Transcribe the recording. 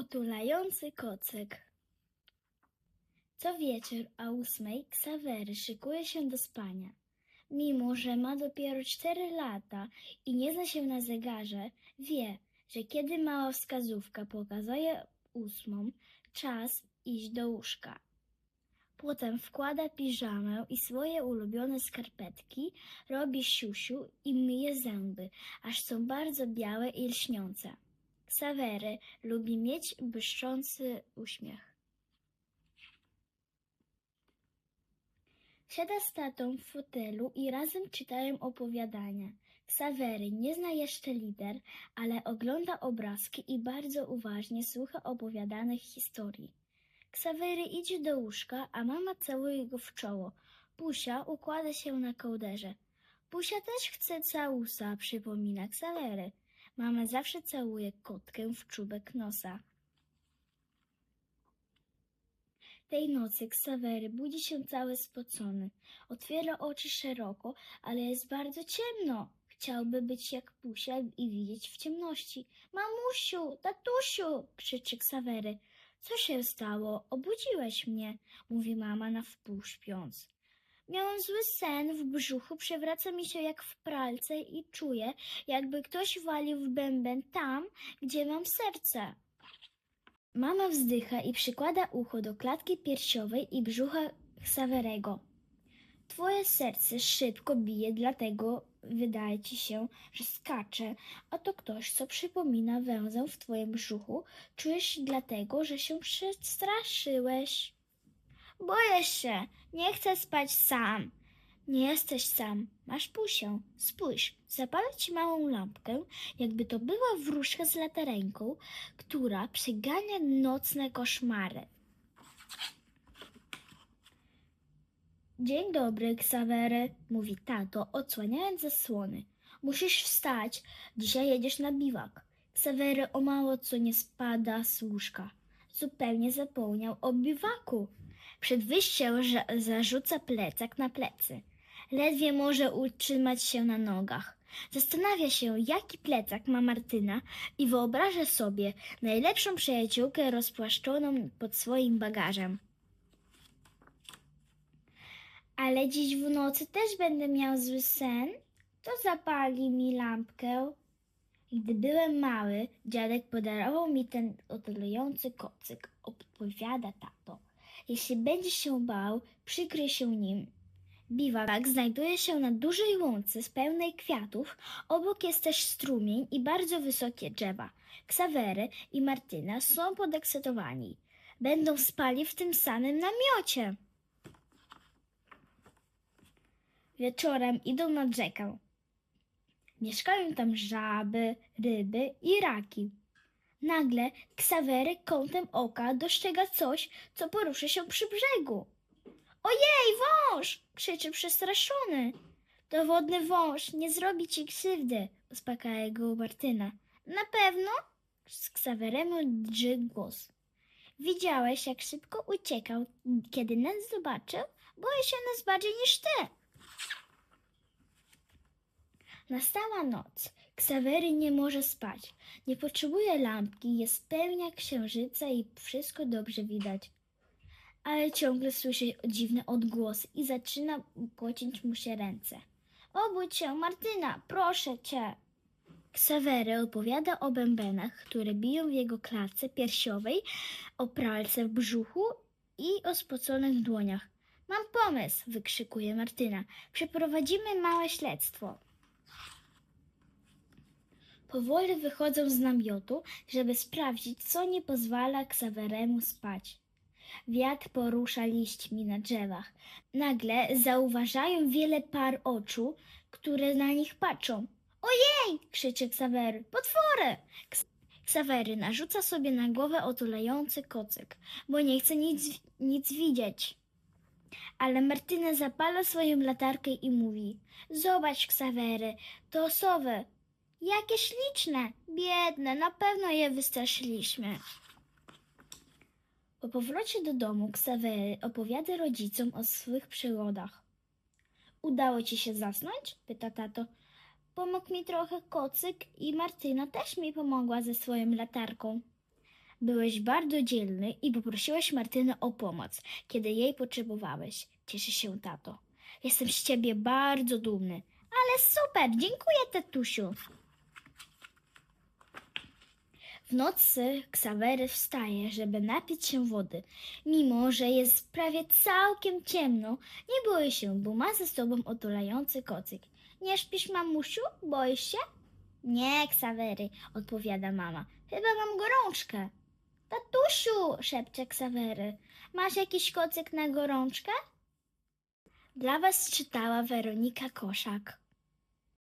Otulający kocyk. Co wieczór o ósmej Ksawery szykuje się do spania. Mimo, że ma dopiero cztery lata i nie zna się na zegarze, wie, że kiedy mała wskazówka pokazuje ósmą, czas iść do łóżka. Potem wkłada piżamę i swoje ulubione skarpetki, robi siusiu i myje zęby, aż są bardzo białe i lśniące. Ksawery lubi mieć błyszczący uśmiech. Siada z tatą w fotelu i razem czytają opowiadania. Ksawery nie zna jeszcze liter, ale ogląda obrazki i bardzo uważnie słucha opowiadanych historii. Ksawery idzie do łóżka, a mama całuje go w czoło. Pusia układa się na kołderze. Pusia też chce całusa, przypomina Ksawery. Mama zawsze całuje kotkę w czubek nosa. Tej nocy Ksawery budzi się cały spocony. Otwiera oczy szeroko, ale jest bardzo ciemno. Chciałby być jak Pusia i widzieć w ciemności. Mamusiu, tatusiu! krzyczy Ksawery. Co się stało? Obudziłeś mnie, mówi mama na wpół śpiąc. Miałam zły sen, w brzuchu przewraca mi się jak w pralce i czuję, jakby ktoś walił w bęben tam, gdzie mam serce. Mama wzdycha i przykłada ucho do klatki piersiowej i brzucha Ksawerego. Twoje serce szybko bije, dlatego wydaje ci się, że skacze, a to ktoś, co przypomina węzeł w twoim brzuchu. Czujesz dlatego, że się przestraszyłeś. Boję się, nie chcę spać sam. Nie jesteś sam, masz pusię. Spójrz, zapalę ci małą lampkę, jakby to była wróżka z latarenką, która przegania nocne koszmary. Dzień dobry, Ksawery, mówi tato, odsłaniając zasłony. Musisz wstać, dzisiaj jedziesz na biwak. Ksawery o mało co nie spada z łóżka. Zupełnie zapomniał o biwaku. Przed wyjściem za- zarzuca plecak na plecy. Ledwie może utrzymać się na nogach. Zastanawia się, jaki plecak ma Martyna i wyobraża sobie najlepszą przyjaciółkę rozpłaszczoną pod swoim bagażem. Ale dziś w nocy też będę miał zły sen. To zapali mi lampkę. Gdy byłem mały, dziadek podarował mi ten otulający kocyk, opowiada tato. Jeśli będziesz się bał, przykryj się nim. Biwak znajduje się na dużej łące z pełnej kwiatów. Obok jest też strumień i bardzo wysokie drzewa. Ksawery i Martyna są podekscytowani. Będą spali w tym samym namiocie. Wieczorem idą nad rzekę. Mieszkają tam żaby, ryby i raki. Nagle Ksawery kątem oka dostrzega coś, co porusza się przy brzegu. Ojej, wąż! krzyczy przestraszony. To wodny wąż, nie zrobi ci krzywdy, uspokaja go Martyna. Na pewno? Z Ksaweremu drży głos. Widziałeś, jak szybko uciekał, kiedy nas zobaczył? Boję się nas bardziej niż ty. Nastała noc. Ksawery nie może spać. Nie potrzebuje lampki, jest pełnia księżyca i wszystko dobrze widać. Ale ciągle słyszy dziwne odgłosy i zaczyna pocić mu się ręce. Obudź się, Martyna, proszę cię. Ksawery opowiada o bębenach, które biją w jego klatce piersiowej, o pralce w brzuchu i o spoconych dłoniach. Mam pomysł, wykrzykuje Martyna. Przeprowadzimy małe śledztwo. Powoli wychodzą z namiotu, żeby sprawdzić, co nie pozwala Ksaweremu spać. Wiatr porusza liśćmi na drzewach. Nagle zauważają wiele par oczu, które na nich patrzą. Ojej! krzyczy Ksawery. Potwory! Ks- Ksawery narzuca sobie na głowę otulający kocyk, bo nie chce nic, nic widzieć. Ale Martyna zapala swoją latarkę i mówi: Zobacz, Ksawery, to sowy. Jakie śliczne, biedne, na pewno je wystraszyliśmy. Po powrocie do domu Ksawery opowiada rodzicom o swych przygodach. Udało ci się zasnąć? pyta tato. Pomógł mi trochę kocyk i Martyna też mi pomogła ze swoją latarką. Byłeś bardzo dzielny i poprosiłeś Martynę o pomoc, kiedy jej potrzebowałeś. Cieszę się, tato. Jestem z ciebie bardzo dumny. Ale super, dziękuję, tatusiu. W nocy Ksawery wstaje, żeby napić się wody. Mimo, że jest prawie całkiem ciemno, nie boi się, bo ma ze sobą otulający kocyk. Nie śpisz, mamusiu? Boisz się? Nie, Ksawery, odpowiada mama. Chyba mam gorączkę. Tatusiu, szepcze Ksawery. Masz jakiś kocyk na gorączkę? Dla was czytała Weronika Koszak.